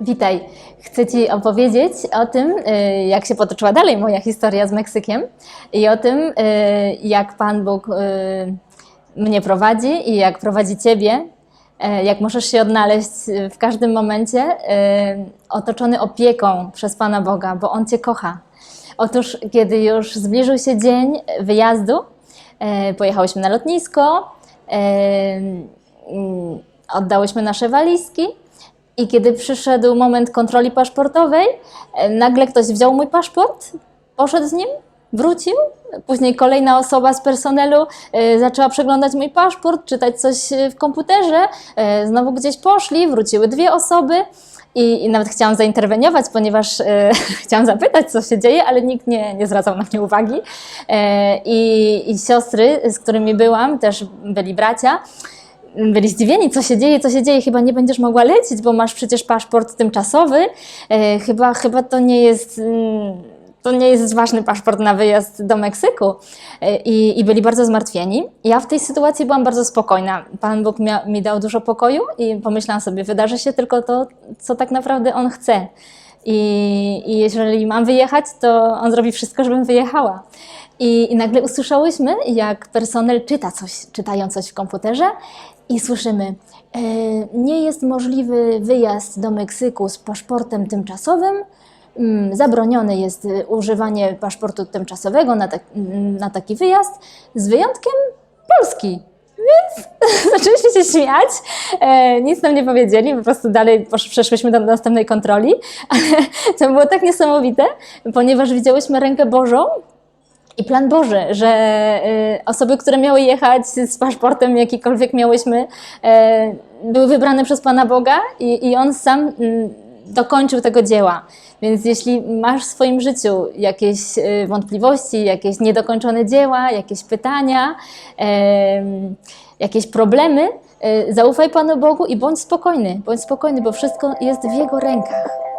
Witaj. Chcę Ci opowiedzieć o tym, y, jak się potoczyła dalej moja historia z Meksykiem i o tym, y, jak Pan Bóg y, mnie prowadzi i jak prowadzi Ciebie, jak możesz się odnaleźć w każdym momencie otoczony opieką przez Pana Boga, bo On Cię kocha. Otóż, kiedy już zbliżył się dzień wyjazdu, pojechałyśmy na lotnisko, mm, oddałyśmy nasze walizki i kiedy przyszedł moment kontroli paszportowej, e, nagle ktoś wziął mój paszport, poszedł z nim, wrócił. Później kolejna osoba z personelu e, zaczęła przeglądać mój paszport, czytać coś e, w komputerze. Znowu gdzieś poszli, wróciły dwie osoby. I, I nawet chciałam zainterweniować, ponieważ e, chciałam zapytać, co się dzieje, ale nikt nie, nie zwracał na mnie uwagi. E, i, I siostry, z którymi byłam, też byli bracia, byli zdziwieni, co się dzieje, co się dzieje, chyba nie będziesz mogła lecieć, bo masz przecież paszport tymczasowy, e, chyba, chyba to nie jest... mm, To nie jest ważny paszport na wyjazd do Meksyku. E, I, I byli bardzo zmartwieni. Ja w tej sytuacji byłam bardzo spokojna. Pan Bóg mia, mi dał dużo pokoju i pomyślałam sobie, wydarzy się tylko to, co tak naprawdę On chce. I, I jeżeli mam wyjechać, to On zrobi wszystko, żebym wyjechała. I, I nagle usłyszałyśmy, jak personel czyta coś, czytają coś w komputerze i słyszymy, e, nie jest możliwy wyjazd do Meksyku z paszportem tymczasowym, Mm, zabronione jest używanie paszportu tymczasowego na, tak, mm, na taki wyjazd, z wyjątkiem Polski. Więc zaczęliśmy się śmiać, e, nic nam nie powiedzieli, po prostu dalej przeszłyśmy do następnej kontroli, ale to było tak niesamowite, ponieważ widziałyśmy rękę Bożą i plan Boży, że y, osoby, które miały jechać z paszportem, jakikolwiek miałyśmy, e, były wybrane przez Pana Boga i, i On sam mm, dokończył tego dzieła. Więc jeśli masz w swoim życiu jakieś y, wątpliwości, jakieś niedokończone dzieła, jakieś pytania, jakieś problemy, y, zaufaj Panu Bogu i bądź spokojny, bądź spokojny, bo wszystko jest w Jego rękach.